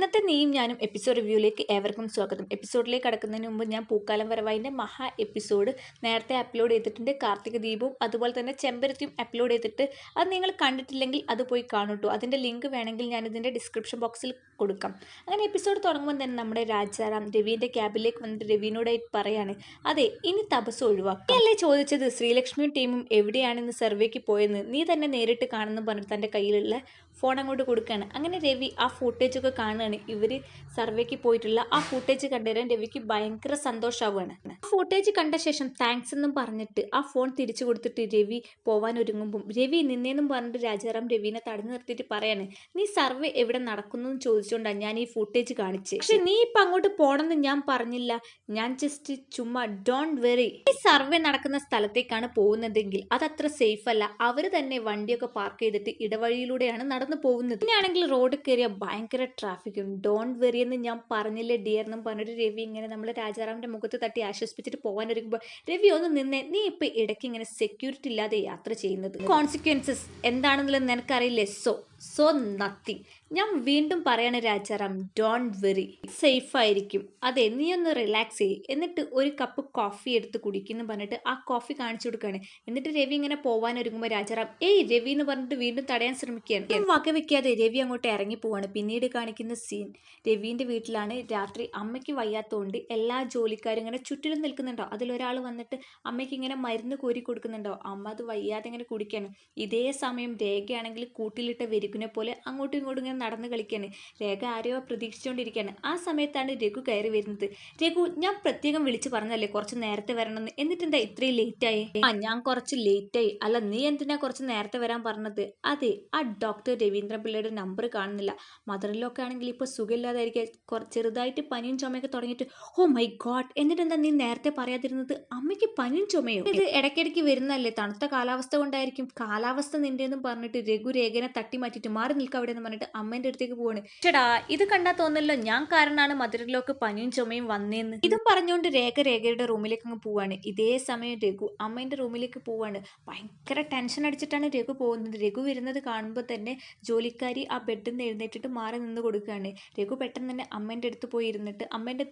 ഇന്നത്തെ നീയും ഞാനും എപ്പിസോഡ് റിവ്യൂയിലേക്ക് ഏവർക്കും സ്വാഗതം. എപ്പിസോഡിലേക്ക് കടക്കുന്നതിന് മുമ്പ് ഞാൻ പൂക്കാലം വരവായിന്റെ മഹാ എപ്പിസോഡ് നേരത്തെ അപ്ലോഡ് ചെയ്തിട്ടുണ്ട്. കാർത്തിക ദീപവും അതുപോലെ തന്നെ ചെമ്പരത്തിയും അപ്ലോഡ് ചെയ്തിട്ട് അത് നിങ്ങൾ കണ്ടിട്ടില്ലെങ്കിൽ അത് പോയി കാണൂട്ടോ. അതിന്റെ ലിങ്ക് വേണമെങ്കിൽ ഞാൻ ഇതിന്റെ ഡിസ്ക്രിപ്ഷൻ ബോക്സിൽ കൊടുക്കാം. അങ്ങനെ എപ്പിസോഡ് തുടങ്ങുമ്പോൾ തന്നെ നമ്മുടെ രാജാറാം രവീന്റെ ക്യാബിലേക്ക് വന്നിട്ട് രവീനോടായി പറയാണ് അതെ ഇനി തപസ് ഒഴിവാക്കാം. അല്ലേ ചോദിച്ചത്? ശ്രീലക്ഷ്മിയും ടീമും എവിടെയാണെന്ന് സർവേക്ക് പോയെന്ന്? നീ തന്നെ നേരിട്ട് കാണുന്നു പറഞ്ഞിട്ട് തന്റെ കയ്യിലുള്ള ഫോൺ അങ്ങോട്ട് കൊടുക്കുകയാണ് അങ്ങനെ രവി ആ ഫുട്ടേജൊക്കെ കാണുകയാണ്. ഇവർ സർവേക്ക് പോയിട്ടുള്ള ആ ഫുട്ടേജ് കണ്ടുവരാൻ രവിക്ക് ഭയങ്കര സന്തോഷമാവുകയാണ് ആ ഫുട്ടേജ് കണ്ട ശേഷം താങ്ക്സ് എന്നും പറഞ്ഞിട്ട് ആ ഫോൺ തിരിച്ചു കൊടുത്തിട്ട് രവി പോവാൻ ഒരുങ്ങുമ്പം രവി നിന്നേന്നും പറഞ്ഞിട്ട് രാജാറാം രവിനെ തടഞ്ഞു നിർത്തിയിട്ട് പറയാണ് നീ സർവേ എവിടെ നടക്കുന്നു എന്ന് ചോദിച്ചുകൊണ്ടാണ് ഞാൻ ഈ ഫുട്ടേജ് കാണിച്ചത് പക്ഷെ നീ ഇപ്പം അങ്ങോട്ട് പോകണമെന്ന് ഞാൻ പറഞ്ഞില്ല. ഞാൻ ജസ്റ്റ് ചുമ്മാ ഡോണ്ട് വെറി ഈ സർവേ നടക്കുന്ന സ്ഥലത്തേക്കാണ് പോകുന്നതെങ്കിൽ അതത്ര സേഫ് അല്ല. അവർ തന്നെ വണ്ടിയൊക്കെ പാർക്ക് ചെയ്തിട്ട് ഇടവഴിയിലൂടെയാണ് നടന്നു പോകുന്നത്. പിന്നെയാണെങ്കിൽ റോഡ് കയറിയ ഭയങ്കര ട്രാഫിക്കും ഡോണ്ട് വെറി എന്ന് ഞാൻ പറഞ്ഞില്ലേ ഡിയർ എന്നും പറഞ്ഞിട്ട് രവി ഇങ്ങനെ നമ്മൾ രാജാറാമിന്റെ മുഖത്ത് തട്ടി ആശ്വസിപ്പിച്ചിട്ട് പോകാൻ ഒരുങ്ങുമ്പോൾ രവി ഒന്ന് നിന്നേ നീ ഇപ്പൊ ഇടയ്ക്ക് ഇങ്ങനെ സെക്യൂരിറ്റി ഇല്ലാതെ യാത്ര ചെയ്യുന്നത്. കോൺസിക്വൻസസ് എന്താണെന്നുള്ളത് നിനക്കറിയില്ലേ? സോ സോ നത്തിങ് ഞാൻ വീണ്ടും പറയണ രാജാറാം ഡോണ്ട് വെറി സേഫ് ആയിരിക്കും. അതെ നീ ഒന്ന് റിലാക്സ് ചെയ്യ്. എന്നിട്ട് ഒരു കപ്പ് കോഫി എടുത്ത് കുടിക്കുന്നു പറഞ്ഞിട്ട് ആ കോഫി കാണിച്ചു കൊടുക്കുകയാണ് എന്നിട്ട് രവി ഇങ്ങനെ പോവാൻ ഒരുങ്ങുമ്പോൾ രാജാറാം ഏയ് രവി എന്ന് പറഞ്ഞിട്ട് വീണ്ടും തടയാൻ ശ്രമിക്കുകയാണ്. വകവെക്കാതെ രവി അങ്ങോട്ട് ഇറങ്ങി പോവാണ്. പിന്നീട് കാണിക്കുന്ന സീൻ രവിന്റെ വീട്ടിലാണ് രാത്രി അമ്മയ്ക്ക് വയ്യാത്തതുകൊണ്ട് എല്ലാ ജോലിക്കാരും ഇങ്ങനെ ചുറ്റിലും നിൽക്കുന്നുണ്ടോ? അതിലൊരാൾ വന്നിട്ട് അമ്മയ്ക്ക് ഇങ്ങനെ മരുന്ന് കോരി കൊടുക്കുന്നുണ്ടോ? അമ്മ അത് വയ്യാതെ ഇങ്ങനെ കുടിക്കുകയാണ് ഇതേ സമയം രേഖയാണെങ്കിൽ കൂട്ടിലിട്ട വെരുകിനെ പോലെ അങ്ങോട്ടും ഇങ്ങോട്ടും ഇങ്ങനെ നടന്ന് കളിക്കാണ്. രേഖ ആരെയോ പ്രതീക്ഷിച്ചുകൊണ്ടിരിക്കുകയാണ്. ആ സമയത്താണ് രഘു കയറി വരുന്നത്. രഘു ഞാൻ പ്രത്യേകം വിളിച്ചു പറഞ്ഞല്ലേ കുറച്ച് നേരത്തെ വരണമെന്ന്? എന്നിട്ട് എന്താ ഇത്രയും ലേറ്റ് ആയി ആ ഞാൻ കുറച്ച് ലേറ്റ് ആയി അല്ല നീ എന്തിനാ കുറച്ച് നേരത്തെ വരാൻ പറഞ്ഞത്? അതെ ആ ഡോക്ടർ രവീന്ദ്ര പിള്ളയുടെ നമ്പർ കാണുന്നില്ല. മദറിലൊക്കെ ആണെങ്കിൽ ഇപ്പോൾ സുഖമില്ലാതായിരിക്കും. ചെറുതായിട്ട് പനിയും ചുമയൊക്കെ തുടങ്ങിയിട്ട്. ഓ മൈ ഗോഡ് എന്നിട്ട് എന്താ നീ നേരത്തെ പറയാതിരുന്നത്? അമ്മയ്ക്ക് പനിയും ചുമയോ. ഇത് ഇടയ്ക്കിടയ്ക്ക് വരുന്നല്ലേ തണുത്ത കാലാവസ്ഥ കൊണ്ടായിരിക്കും. കാലാവസ്ഥ നിന്റെ എന്നും പറഞ്ഞിട്ട് രഘു രേഖനെ തട്ടി മാറ്റിയിട്ട് മാറി നിൽക്കുക അവിടെ എന്ന് പറഞ്ഞിട്ട് അമ്മേന്റെ അടുത്തേക്ക് പോവാണ്. ചേടാ ഇത് കണ്ടാൽ തോന്നല്ലോ ഞാൻ കാരണമാണ് മധുരയിലൊക്കെ പനിയും ചുമയും വന്നേന്ന്. ഇതും പറഞ്ഞുകൊണ്ട് രേഖ രേഖയുടെ റൂമിലേക്ക് അങ്ങ് പോവാണ്. ഇതേ സമയം രഘു അമ്മേന്റെ റൂമിലേക്ക് പോവാണ്. ഭയങ്കര ടെൻഷൻ അടിച്ചിട്ടാണ് രഘു പോകുന്നത്. രഘു വരുന്നത് കാണുമ്പോൾ തന്നെ ജോലിക്കാരി ആ ബെഡിൽ നിന്ന് എഴുന്നേറ്റിട്ട് മാറി നിന്ന് കൊടുക്കുകയാണ്. രഘു പെട്ടെന്ന് തന്നെ അമ്മേന്റെ അടുത്ത് പോയി ഇരുന്നിട്ട് അമ്മേന്റെ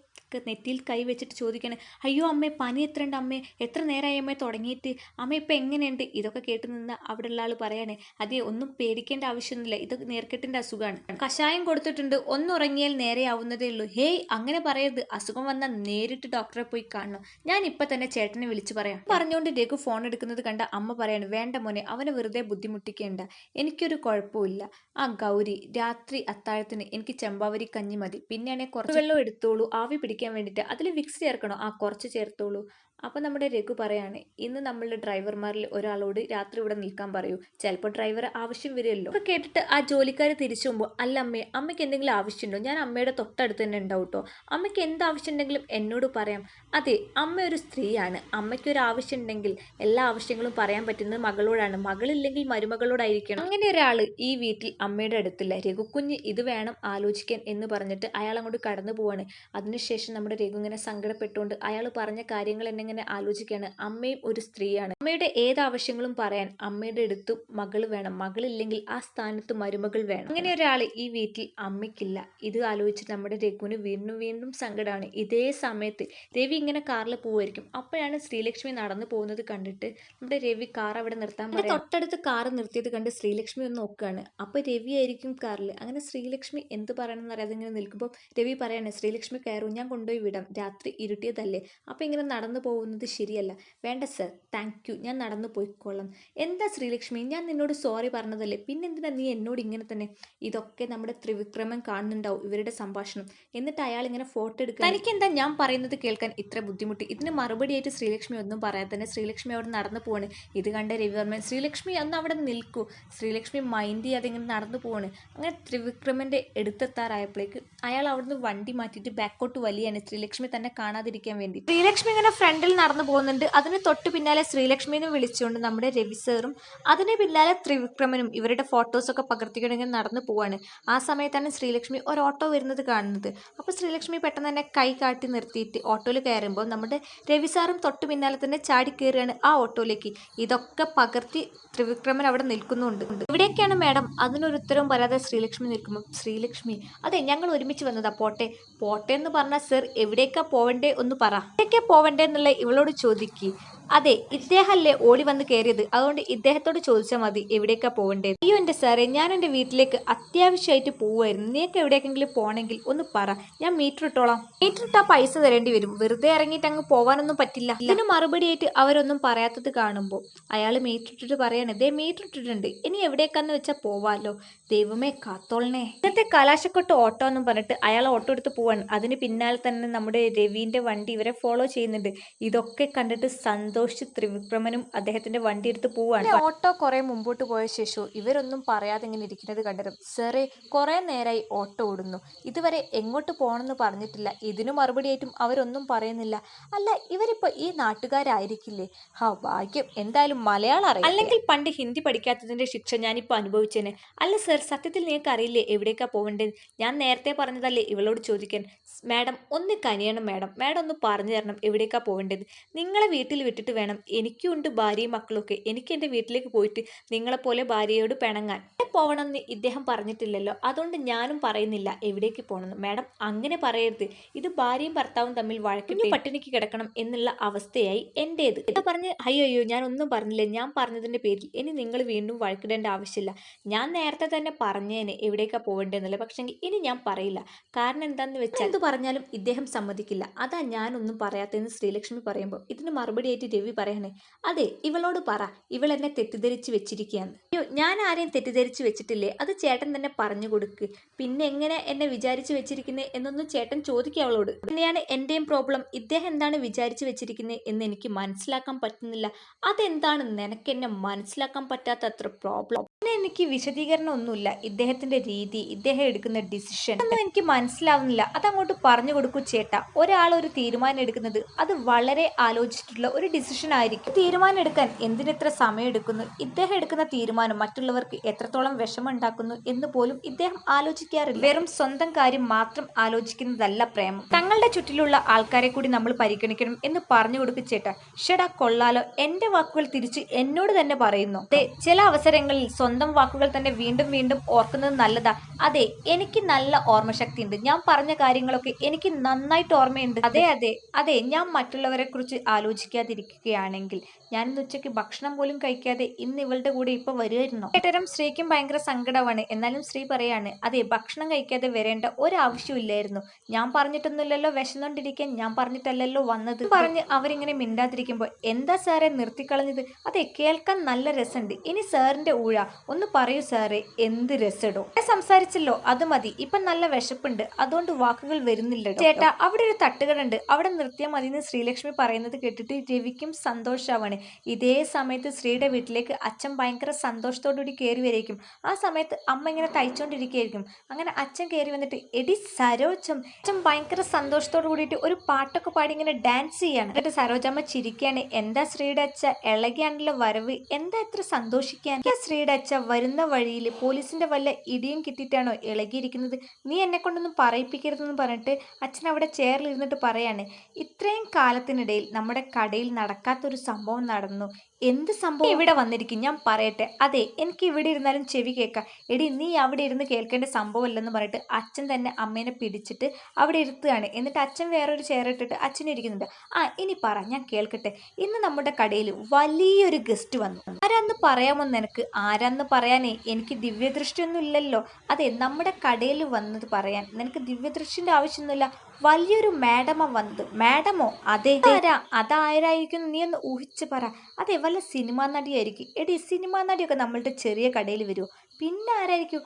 നെറ്റിയിൽ കൈ വെച്ചിട്ട് ചോദിക്കുകയാണ് അയ്യോ അമ്മേ പനി എത്ര ഉണ്ട് അമ്മേ? എത്ര നേരമായി അമ്മേ തുടങ്ങിയിട്ട്? അമ്മ ഇപ്പം എങ്ങനെയുണ്ട്? ഇതൊക്കെ കേട്ട് നിന്ന് അവിടെയുള്ള ആൾ പറയാണ് അതെ ഒന്നും പേടിക്കേണ്ട ആവശ്യമൊന്നുമില്ല ഇത് നേർക്കെട്ടിന്റെ അസുഖമാണ്. കഷായം കൊടുത്തിട്ടുണ്ട്. ഒന്നുറങ്ങിയാൽ നേരെയാവുന്നതേ ഉള്ളൂ. ഹേയ് അങ്ങനെ പറയരുത്. അസുഖം വന്നാൽ നേരിട്ട് ഡോക്ടറെ പോയി കാണണം. ഞാൻ ഇപ്പൊ തന്നെ ചേട്ടനെ വിളിച്ചു പറയാം. പറഞ്ഞുകൊണ്ട് രഘു ഫോൺ എടുക്കുന്നത് കണ്ട അമ്മ പറയാണ് വേണ്ട മോനെ അവനെ വെറുതെ ബുദ്ധിമുട്ടിക്കേണ്ട. എനിക്കൊരു കുഴപ്പമില്ല ആ ഗൗരി രാത്രി അത്താഴത്തിന് എനിക്ക് ചെമ്പാവരി കഞ്ഞി മതി. പിന്നെയാണെങ്കിൽ കുറച്ച് വെള്ളം എടുത്തോളൂ. ആവി പിടിക്കാൻ വേണ്ടിയിട്ട് അതിൽ വിക്സ് ചേർക്കണോ? ആ കുറച്ച് ചേർത്തോളൂ. അപ്പോൾ നമ്മുടെ രഘു പറയാണ് ഇന്ന് നമ്മളുടെ ഡ്രൈവർമാരിൽ ഒരാളോട് രാത്രി ഇവിടെ നിൽക്കാൻ പറയൂ. ചിലപ്പോൾ ഡ്രൈവർ ആവശ്യം വരുമല്ലോ ഒക്കെ കേട്ടിട്ട് ആ ജോലിക്കാർ തിരിച്ചു പോകുമ്പോൾ അല്ല അമ്മേ അമ്മയ്ക്ക് എന്തെങ്കിലും ആവശ്യമുണ്ടോ? ഞാൻ അമ്മയുടെ തൊട്ടടുത്ത് തന്നെ ഉണ്ടാവും കേട്ടോ അമ്മയ്ക്ക് എന്ത് ആവശ്യമുണ്ടെങ്കിലും എന്നോട് പറയാം. അതെ അമ്മ ഒരു സ്ത്രീയാണ്. അമ്മയ്ക്ക് ഒരു ആവശ്യം ഉണ്ടെങ്കിൽ എല്ലാ ആവശ്യങ്ങളും പറയാൻ പറ്റുന്നത് മകളോടാണ്. മകളില്ലെങ്കിൽ മരുമകളോടായിരിക്കണം. അങ്ങനെ ഒരാൾ ഈ വീട്ടിൽ അമ്മയുടെ അടുത്തില്ല. രഘുക്കുഞ്ഞ് ഇത് വേണം ആലോചിക്കാൻ എന്ന് പറഞ്ഞിട്ട് അയാൾ അങ്ങോട്ട് കടന്നു പോവാണ്. അതിനുശേഷം നമ്മുടെ രഘു ഇങ്ങനെ സങ്കടപ്പെട്ടുകൊണ്ട് അയാൾ പറഞ്ഞ കാര്യങ്ങൾ എന്നെ ഇങ്ങനെ ആലോചിക്കുകയാണ്. അമ്മയും ഒരു സ്ത്രീയാണ്. അമ്മയുടെ ഏത് ആവശ്യങ്ങളും പറയാൻ അമ്മയുടെ അടുത്തും മകൾ വേണം. മകളില്ലെങ്കിൽ ആ സ്ഥാനത്ത് മരുമകൾ വേണം. അങ്ങനെ ഒരാൾ ഈ വീട്ടിൽ അമ്മയ്ക്കില്ല. ഇത് ആലോചിച്ചിട്ട് നമ്മുടെ രഘുവിന് വീണ്ടും വീണ്ടും സങ്കടമാണ് ഇതേ സമയത്ത് രവി ഇങ്ങനെ കാറിൽ പോവായിരിക്കും അപ്പോഴാണ് ശ്രീലക്ഷ്മി നടന്നു പോകുന്നത് കണ്ടിട്ട് നമ്മുടെ രവി കാർ അവിടെ നിർത്താൻ പറയും തൊട്ടടുത്ത് കാർ നിർത്തിയത് കണ്ട് ശ്രീലക്ഷ്മി ഒന്ന് നോക്കുകയാണ്. അപ്പോൾ രവി ആയിരിക്കും കാറിൽ അങ്ങനെ ശ്രീലക്ഷ്മി എന്ത് പറയണമെന്ന് അറിയാതെ ഇങ്ങനെ നിൽക്കുമ്പോൾ രവി പറയാണ് ശ്രീലക്ഷ്മി കയറും ഞാൻ കൊണ്ടുപോയി വിടാം. രാത്രി ഇരുട്ടിയതല്ലേ? അപ്പോൾ ഇങ്ങനെ നടന്നു പോകുന്നത് ശരിയല്ല. വേണ്ട സർ താങ്ക് യു ഞാൻ നടന്നു പോയിക്കോളാം. എന്താ ശ്രീലക്ഷ്മി ഞാൻ നിന്നോട് സോറി പറഞ്ഞതല്ലേ? പിന്നെന്തിനാ നീ എന്നോട് ഇങ്ങനെ തന്നെ? ഇതൊക്കെ നമ്മുടെ ത്രിവിക്രമൻ കാണുന്നുണ്ടാവും ഇവരുടെ സംഭാഷണം. എന്നിട്ട് അയാൾ ഇങ്ങനെ ഫോട്ടോ എടുക്കുക തനിക്കെന്താ ഞാൻ പറയുന്നത് കേൾക്കാൻ ഇത്ര ബുദ്ധിമുട്ട്? ഇതിന് മറുപടിയായിട്ട് ശ്രീലക്ഷ്മി ഒന്നും പറയാതെ തന്നെ ശ്രീലക്ഷ്മി അവിടെ നടന്നു പോവാണ്. ഇത് കണ്ട രവിവർമ്മൻ ശ്രീലക്ഷ്മി അന്ന് അവിടെ നിൽക്കൂ. ശ്രീലക്ഷ്മി മൈൻഡ് ചെയ്യാതെ ഇങ്ങനെ നടന്നു പോവാണ്. അങ്ങനെ ത്രിവിക്രമന്റെ എടുത്തെത്താറായപ്പോഴേക്ക് അയാൾ അവിടുന്ന് വണ്ടി മാറ്റിയിട്ട് ബാക്കോട്ട് വലിയാണ്. ശ്രീലക്ഷ്മി തന്നെ കാണാതിരിക്കാൻ വേണ്ടി ശ്രീലക്ഷ്മി ഇങ്ങനെ ഫ്രണ്ടിൽ റോട്ടിൽ നടന്നു പോകുന്നുണ്ട്. അതിന് തൊട്ട് പിന്നാലെ ശ്രീലക്ഷ്മി എന്ന് വിളിച്ചുകൊണ്ട് നമ്മുടെ രവി സാറും അതിന് പിന്നാലെ ത്രിവിക്രമനും ഇവരുടെ ഫോട്ടോസൊക്കെ പകർത്തിക്കണമെങ്കിൽ നടന്നു പോവാണ്. ആ സമയത്താണ് ശ്രീലക്ഷ്മി ഒരു ഓട്ടോ വരുന്നത് കാണുന്നത്. അപ്പോൾ ശ്രീലക്ഷ്മി പെട്ടെന്ന് തന്നെ കൈ കാട്ടി നിർത്തിയിട്ട് ഓട്ടോയിൽ കയറുമ്പോൾ നമ്മുടെ രവി സാറും തൊട്ട് പിന്നാലെ തന്നെ ചാടി കയറുകയാണ് ആ ഓട്ടോയിലേക്ക്. ഇതൊക്കെ പകർത്തി ത്രിവിക്രമൻ അവിടെ നിൽക്കുന്നുണ്ട്. ഇവിടെയൊക്കെയാണ് മാഡം അതിനൊരു ഉത്തരവും പറയാതെ ശ്രീലക്ഷ്മി നിൽക്കുമ്പോൾ ശ്രീലക്ഷ്മി അതെ ഞങ്ങൾ ഒരുമിച്ച് വന്നതാ പോട്ടെ. പോട്ടെ എന്ന് പറഞ്ഞാൽ സർ എവിടേക്കാ പോവണ്ടേ? ഒന്ന് പറ. എവിടേക്കാ പോവണ്ടേ? എന്നുള്ള ഇവളോട് ചോദിക്ക്. അതെ ഇദ്ദേഹമല്ലേ ഓടി വന്ന് കയറിയത് അതുകൊണ്ട് ഇദ്ദേഹത്തോട് ചോദിച്ചാൽ മതി എവിടേക്കാ പോവണ്ടേ അയ്യോ എന്റെ സാറേ ഞാൻ എന്റെ വീട്ടിലേക്ക് അത്യാവശ്യമായിട്ട് പോവുമായിരുന്നു നീക്ക് എവിടേക്കെങ്കിലും പോകണമെങ്കിൽ ഒന്ന് പറ. ഞാൻ മീറ്റർ ഇട്ടോളാം. മീറ്റർ ഇട്ടാ പൈസ തരേണ്ടി വരും. വെറുതെ ഇറങ്ങിയിട്ട് അങ്ങ് പോവാനൊന്നും പറ്റില്ല. ഇതിന് മറുപടിയായിട്ട് അവരൊന്നും പറയാത്തത് കാണുമ്പോൾ അയാൾ മീറ്റർ ഇട്ടിട്ട് പറയാണ് ദേ മീറ്റർ ഇട്ടിട്ടുണ്ട്. ഇനി എവിടേക്കാന്ന് വെച്ചാൽ പോവാലോ? ദൈവമേ കാത്തോളണേ. ഇന്നത്തെ കലാശക്കൊട്ട് ഓട്ടോ എന്നും പറഞ്ഞിട്ട് അയാൾ ഓട്ടോ എടുത്ത് പോവാണ്. അതിന് പിന്നാലെ തന്നെ നമ്മുടെ രവിന്റെ വണ്ടി ഇവരെ ഫോളോ ചെയ്യുന്നുണ്ട്. ഇതൊക്കെ കണ്ടിട്ട് സന്തോഷിച്ച് ത്രിവിക്രമനും അദ്ദേഹത്തിന്റെ വണ്ടി എടുത്ത് പോവാണ് ഓട്ടോ കുറെ മുമ്പോട്ട് പോയ ശേഷം ഇവരൊന്നും പറയാതെ ഇങ്ങനെ ഇരിക്കുന്നത് കണ്ടിരും സാറേ കുറെ നേരമായി ഓട്ടോ ഓടുന്നു. ഇതുവരെ എങ്ങോട്ട് പോകണമെന്ന് പറഞ്ഞിട്ടില്ല. ഇതിനു മറുപടിയായിട്ടും അവരൊന്നും പറയുന്നില്ല. അല്ല ഇവരിപ്പോ ഈ നാട്ടുകാരായിരിക്കില്ലേ? ഹാ ഭാഗ്യം. എന്തായാലും മലയാളം അറിയാം. അല്ലെങ്കിൽ പണ്ട് ഹിന്ദി പഠിക്കാത്തതിന്റെ ശിക്ഷ ഞാനിപ്പോൾ അനുഭവിച്ചേനെ. അല്ല സർ സത്യത്തിൽ നിങ്ങൾക്ക് അറിയില്ലേ എവിടേക്കാ പോകേണ്ടത് ഞാൻ നേരത്തെ പറഞ്ഞതല്ലേ ഇവളോട് ചോദിക്കാൻ. മാഡം ഒന്ന് കനിയണം മാഡം. മാഡം ഒന്ന് പറഞ്ഞു തരണം എവിടേക്കാ പോകേണ്ടത് നിങ്ങളെ വീട്ടിൽ വിട്ടിട്ട് വേണം. എനിക്കും ഉണ്ട് ഭാര്യയും മക്കളൊക്കെ എനിക്ക് എന്റെ വീട്ടിലേക്ക് പോയിട്ട് നിങ്ങളെപ്പോലെ ഭാര്യയോട് പിണങ്ങാൻ. പോകണമെന്ന് ഇദ്ദേഹം പറഞ്ഞിട്ടില്ലല്ലോ. അതുകൊണ്ട് ഞാനും പറയുന്നില്ല എവിടേക്ക് പോകണമെന്ന്. മാഡം അങ്ങനെ പറയരുത്. ഇത് ഭാര്യയും ഭർത്താവും തമ്മിൽ വഴക്കിട്ട് പട്ടിണിക്ക് കിടക്കണം എന്നുള്ള അവസ്ഥയായി എന്റേത് എന്താ പറഞ്ഞ് അയ്യോ അയ്യോ ഞാൻ ഒന്നും പറഞ്ഞില്ല. ഞാൻ പറഞ്ഞതിന്റെ പേരിൽ ഇനി നിങ്ങൾ വീണ്ടും വഴക്കിടേണ്ട ആവശ്യമില്ല. ഞാൻ നേരത്തെ തന്നെ പറഞ്ഞേനെ എവിടേക്കാണ് പോകേണ്ടതെന്നല്ല പക്ഷേ ഇനി ഞാൻ പറയില്ല. കാരണം എന്താന്ന് വെച്ചാൽ എന്ത് പറഞ്ഞാലും ഇദ്ദേഹം സമ്മതിക്കില്ല. അതാ ഞാനൊന്നും പറയാത്തതെന്ന് ശ്രീലക്ഷ്മി പറയുമ്പോൾ. ഇതിന് മറുപടിയായിട്ട് രവി പറയണേ. അതെ ഇവളോട് പറ. ഇവൾ എന്നെ തെറ്റിദ്ധരിച്ചു വെച്ചിരിക്കുകയാണ്. അയ്യോ ഞാൻ ആരെയും തെറ്റിദ്ധരിച്ചു വെച്ചിട്ടില്ലേ? അത് ചേട്ടൻ തന്നെ പറഞ്ഞു കൊടുക്ക്. പിന്നെ എങ്ങനെ എന്നെ വിചാരിച്ചു വെച്ചിരിക്കുന്നത് എന്നൊന്നും ചേട്ടൻ ചോദിക്കുക അവളോട്. തന്നെയാണ് എന്റെയും പ്രോബ്ലം ഇദ്ദേഹം എന്താണ് വിചാരിച്ചു വെച്ചിരിക്കുന്നത് എന്ന് എനിക്ക് മനസ്സിലാക്കാൻ പറ്റുന്നില്ല. അതെന്താണ്? നിനക്ക് എന്നെ മനസ്സിലാക്കാൻ പറ്റാത്ത അത്ര പ്രോബ്ലം എനിക്ക് വിശദീകരണം ഒന്നുമില്ല ഇദ്ദേഹത്തിന്റെ രീതി ഇദ്ദേഹം എടുക്കുന്ന ഡിസിഷൻ ഒന്നും എനിക്ക് മനസ്സിലാവുന്നില്ല. അതങ്ങോട്ട് പറഞ്ഞു കൊടുക്കൂ ചേട്ട. ഒരാൾ ഒരു തീരുമാനം എടുക്കുന്നത് അത് വളരെ ആലോചിച്ചിട്ടുള്ള ഒരു ഡിസിഷൻ ആയിരിക്കും. തീരുമാനം എടുക്കാൻ എന്തിനെത്ര സമയം എടുക്കുന്നു ഇദ്ദേഹം എടുക്കുന്ന തീരുമാനം മറ്റുള്ളവർക്ക് എത്രത്തോളം വിഷമുണ്ടാക്കുന്നു എന്ന് പോലും ഇദ്ദേഹം ആലോചിക്കാറില്ല. വെറും സ്വന്തം കാര്യം മാത്രം ആലോചിക്കുന്നതല്ല പ്രേമം. തങ്ങളുടെ ചുറ്റിലുള്ള ആൾക്കാരെ കൂടി നമ്മൾ പരിഗണിക്കണം എന്ന് പറഞ്ഞു കൊടുക്കും ചേട്ടാ. ഷെടാ കൊള്ളാലോ. എന്റെ വാക്കുകൾ തിരിച്ച് എന്നോട് തന്നെ പറയുന്നു. ചില അവസരങ്ങളിൽ സ്വന്തം വാക്കുകൾ തന്നെ വീണ്ടും വീണ്ടും ഓർക്കുന്നത് നല്ലതാ. അതെ എനിക്ക് നല്ല ഓർമ്മശക്തി ഉണ്ട് ഞാൻ പറഞ്ഞ കാര്യങ്ങളൊക്കെ എനിക്ക് നന്നായിട്ട് ഓർമ്മയുണ്ട്. അതെ അതെ അതെ ഞാൻ മറ്റുള്ളവരെ കുറിച്ച് ആലോചിക്കാതിരിക്കുകയാണെങ്കിൽ ഞാൻ ഇന്ന് ഉച്ചയ്ക്ക് ഭക്ഷണം പോലും കഴിക്കാതെ ഇന്ന് ഇവളുടെ കൂടെ ഇപ്പൊ വരുമായിരുന്നു ഏട്ടരം സ്ത്രീക്കും ഭയങ്കര സങ്കടമാണ്. എന്നാലും സ്ത്രീ പറയാണ് അതെ ഭക്ഷണം കഴിക്കാതെ വരേണ്ട ഒരാവശ്യമില്ലായിരുന്നു ഞാൻ പറഞ്ഞിട്ടൊന്നുമില്ലല്ലോ വിശന്നുകൊണ്ടിരിക്കാൻ ഞാൻ പറഞ്ഞിട്ടല്ലല്ലോ വന്നത്. പറഞ്ഞ് അവരിങ്ങനെ മിണ്ടാതിരിക്കുമ്പോൾ എന്താ സാറേ നിർത്തിക്കളഞ്ഞത്? അതെ കേൾക്കാൻ നല്ല രസമുണ്ട്. ഇനി സാറിന്റെ ഊഴ. ഒന്ന് പറയൂ സാറേ എന്ത് രസടോ? സംസാരിച്ചല്ലോ അത് മതി. ഇപ്പൊ നല്ല വിശപ്പുണ്ട്. അതുകൊണ്ട് വാക്കുകൾ വരുന്നില്ല ചേട്ടാ അവിടെ ഒരു തട്ടുകട ഉണ്ട് അവിടെ നിർത്തിയാൽ മതി എന്ന് ശ്രീലക്ഷ്മി പറയുന്നത് കേട്ടിട്ട് രവിക്കും സന്തോഷാവാണ്. ഇതേ സമയത്ത് ശ്രീയുടെ വീട്ടിലേക്ക് അച്ഛൻ ഭയങ്കര സന്തോഷത്തോടുകൂടി കയറി വരേക്കും. ആ സമയത്ത് അമ്മ ഇങ്ങനെ തയ്ച്ചുകൊണ്ടിരിക്കുകയായിരിക്കും അങ്ങനെ അച്ഛൻ കയറി വന്നിട്ട് എടി സരോജം അച്ഛൻ ഭയങ്കര സന്തോഷത്തോട് കൂടിയിട്ട് ഒരു പാട്ടൊക്കെ പാടി ഇങ്ങനെ ഡാൻസ് ചെയ്യാണ്. എന്നിട്ട് സരോജമ്മ ചിരിക്കുകയാണ്. എന്താ ശ്രീയുടെ അച്ഛ ഇളകിയാണല്ലോ വരവ്. എന്താ ഇത്ര സന്തോഷിക്കാൻ? എന്താ ശ്രീയുടെ അച്ഛ വരുന്ന വഴിയിൽ പോലീസിന്റെ വല്ല ഇടിയും കിട്ടിയിട്ടാണോ ഇളകിയിരിക്കുന്നത്? നീ എന്നെ കൊണ്ടൊന്നും പറയിപ്പിക്കരുതെന്ന് പറഞ്ഞിട്ട് അച്ഛൻ അവിടെ ചെയറിൽ ഇരുന്നിട്ട് പറയാണ് ഇത്രയും കാലത്തിനിടയിൽ നമ്മുടെ കടയിൽ നടക്കാത്തൊരു സംഭവം നടന്നു. എന്ത് സംഭവം? ഇവിടെ വന്നിരിക്കും ഞാൻ പറയട്ടെ. അതെ എനിക്ക് ഇവിടെ ഇരുന്നാലും ചെവി കേൾക്കാം. എടി നീ അവിടെ ഇരുന്ന് കേൾക്കേണ്ട സംഭവമല്ലെന്ന് പറഞ്ഞിട്ട് അച്ഛൻ തന്നെ അമ്മേനെ പിടിച്ചിട്ട് അവിടെ ഇരുത്തുകയാണ്. എന്നിട്ട് അച്ഛൻ വേറൊരു ചെയർ ഇട്ടിട്ട് അച്ഛൻ ഇരിക്കുന്നുണ്ട്. ആ ഇനി പറ ഞാൻ കേൾക്കട്ടെ. ഇന്ന് നമ്മുടെ കടയിൽ വലിയൊരു ഗസ്റ്റ് വന്നു. ആരാന്ന് പറയാമോ നിനക്ക്? ആരാന്ന് പറയാനേ? എനിക്ക് ദിവ്യദൃഷ്ടിയൊന്നും ഇല്ലല്ലോ. അതെ നമ്മുടെ കടയിൽ വന്നത് പറയാൻ. നിനക്ക് ദിവ്യദൃഷ്ടിന്റെ ആവശ്യമൊന്നുമില്ല. വലിയൊരു മാഡമ വന്നത്. മാഡമോ? അതെ ആരാ? അതാരായിരിക്കും നീ ഒന്ന് ഊഹിച്ച് പറ. അതെ വല്ല സിനിമാ നടിയായിരിക്കും. എടി സിനിമാ നടിയൊക്കെ നമ്മളുടെ ചെറിയ കടയിൽ വരുമോ പിന്നെ ആരായിരിക്കും?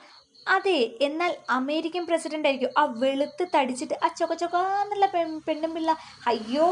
അതെ എന്നാൽ അമേരിക്കൻ പ്രസിഡന്റ് ആയിരിക്കും. ആ വെളുത്ത് തടിച്ചിട്ട് ആ ചൊക്ക ചൊക്കാന്നുള്ള പെൺ പെണ്ണും പിള്ള. അയ്യോ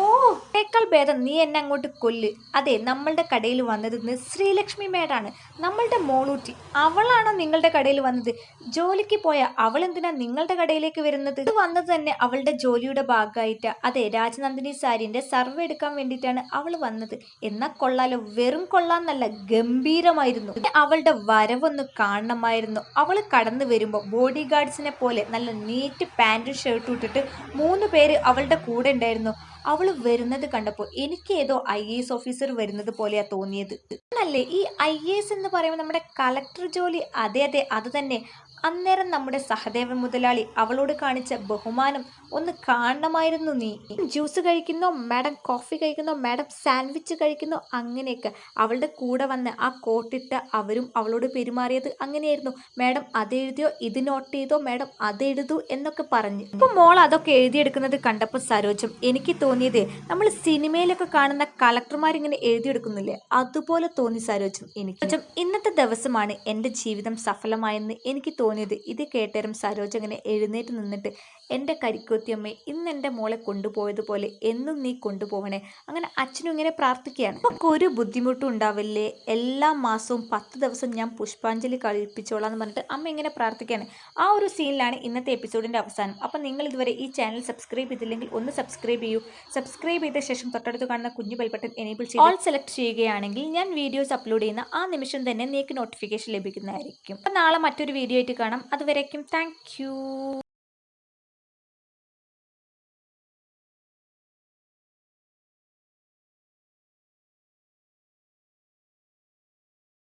േക്കാൾ ഭേദം. നീ എന്നെ അങ്ങോട്ട് കൊല്ല്. അതെ നമ്മളുടെ കടയിൽ വന്നത് ശ്രീലക്ഷ്മി മേഡാണ് നമ്മളുടെ മോളൂറ്റി. അവളാണോ നിങ്ങളുടെ കടയിൽ വന്നത്? ജോലിക്ക് പോയ അവൾ എന്തിനാ നിങ്ങളുടെ കടയിലേക്ക് വരുന്നത്? ഇത് വന്നത് തന്നെ അവളുടെ ജോലിയുടെ ഭാഗമായിട്ട്. അതെ രാജനന്ദിനി സാരിന്റെ സർവേ എടുക്കാൻ വേണ്ടിയിട്ടാണ് അവൾ വന്നത്. എന്നാ കൊള്ളാലോ. വെറും കൊള്ളാന്നല്ല ഗംഭീരമായിരുന്നു. അവളുടെ വരവൊന്ന് കാണണമായിരുന്നു. അവൾ കടന്നു വരുമ്പോൾ ബോഡി ഗാർഡ്സിനെ പോലെ നല്ല നീറ്റ് പാന്റും ഷർട്ടും ഇട്ടിട്ട് മൂന്ന് പേര് അവളുടെ കൂടെ ഉണ്ടായിരുന്നു. അവൾ വരുന്നത് കണ്ടപ്പോൾ എനിക്ക് ഏതോ ഐ എ എസ് ഓഫീസർ വരുന്നത് പോലെയാ തോന്നിയത്. അല്ലേ? ഈ ഐ എ എസ് എന്ന് പറയുമ്പോൾ നമ്മുടെ കളക്ടർ ജോലി അതെ അതെ അത് തന്നെ. അന്നേരം നമ്മുടെ സഹദേവൻ മുതലാളി അവളോട് കാണിച്ച ബഹുമാനം ഒന്ന് കാണണമായിരുന്നു നീ. ജ്യൂസ് കഴിക്കുന്നോ മാഡം കോഫി കഴിക്കുന്നോ മാഡം സാൻഡ്വിച്ച് കഴിക്കുന്നോ അങ്ങനെയൊക്കെ അവളുടെ കൂടെ വന്ന് ആ കോട്ടിട്ട് അവരും അവളോട് പെരുമാറിയത് അങ്ങനെയായിരുന്നു. മാഡം അത് എഴുതിയോ ഇത് നോട്ട് ചെയ്തോ മാഡം അത് എഴുതു എന്നൊക്കെ പറഞ്ഞു. ഇപ്പൊ മോൾ അതൊക്കെ എഴുതിയെടുക്കുന്നത് കണ്ടപ്പോൾ സരോജം എനിക്ക് തോന്നിയത് നമ്മൾ സിനിമയിലൊക്കെ കാണുന്ന കളക്ടർമാരിങ്ങനെ എഴുതിയെടുക്കുന്നില്ലേ? അതുപോലെ തോന്നി സരോജം എനിക്ക്. ഇന്നത്തെ ദിവസമാണ് എന്റെ ജീവിതം സഫലമായെന്ന് എനിക്ക് തോന്നിയത് ഇത് കേട്ടേരം സരോജ ഇങ്ങനെ എഴുന്നേറ്റ് നിന്നിട്ട് എന്റെ കരിക്കോത്തിയമ്മേ ഇന്ന് എന്റെ മോളെ കൊണ്ടുപോയതുപോലെ എന്നും നീ കൊണ്ടുപോകണേ അങ്ങനെ അച്ഛനും ഇങ്ങനെ പ്രാർത്ഥിക്കുകയാണ്. നമുക്ക് ഒരു ബുദ്ധിമുട്ടും ഉണ്ടാവില്ലേ? എല്ലാ മാസവും പത്ത് ദിവസം ഞാൻ പുഷ്പാഞ്ജലി കളിപ്പിച്ചോളാം എന്ന് പറഞ്ഞിട്ട് അമ്മ ഇങ്ങനെ പ്രാർത്ഥിക്കുകയാണ്. ആ ഒരു സീനിലാണ് ഇന്നത്തെ എപ്പിസോഡിന്റെ അവസാനം. അപ്പം നിങ്ങൾ ഇതുവരെ ഈ ചാനൽ സബ്സ്ക്രൈബ് ചെയ്തില്ലെങ്കിൽ ഒന്ന് സബ്സ്ക്രൈബ് ചെയ്യൂ. സബ്സ്ക്രൈബ് ചെയ്ത ശേഷം തൊട്ടടുത്ത് കാണുന്ന കുഞ്ഞു ബെൽബട്ടൺ എനേബിൾ ചെയ്ത് ഓൾ സെലക്ട് ചെയ്യുകയാണെങ്കിൽ ഞാൻ വീഡിയോസ് അപ്ലോഡ് ചെയ്യുന്ന ആ നിമിഷം തന്നെ നിങ്ങൾക്ക് നോട്ടിഫിക്കേഷൻ ലഭിക്കുന്നതായിരിക്കും. അപ്പം നാളെ മറ്റൊരു വീഡിയോ ആയിട്ട് കാണാം. അതുവരേക്കും താങ്ക്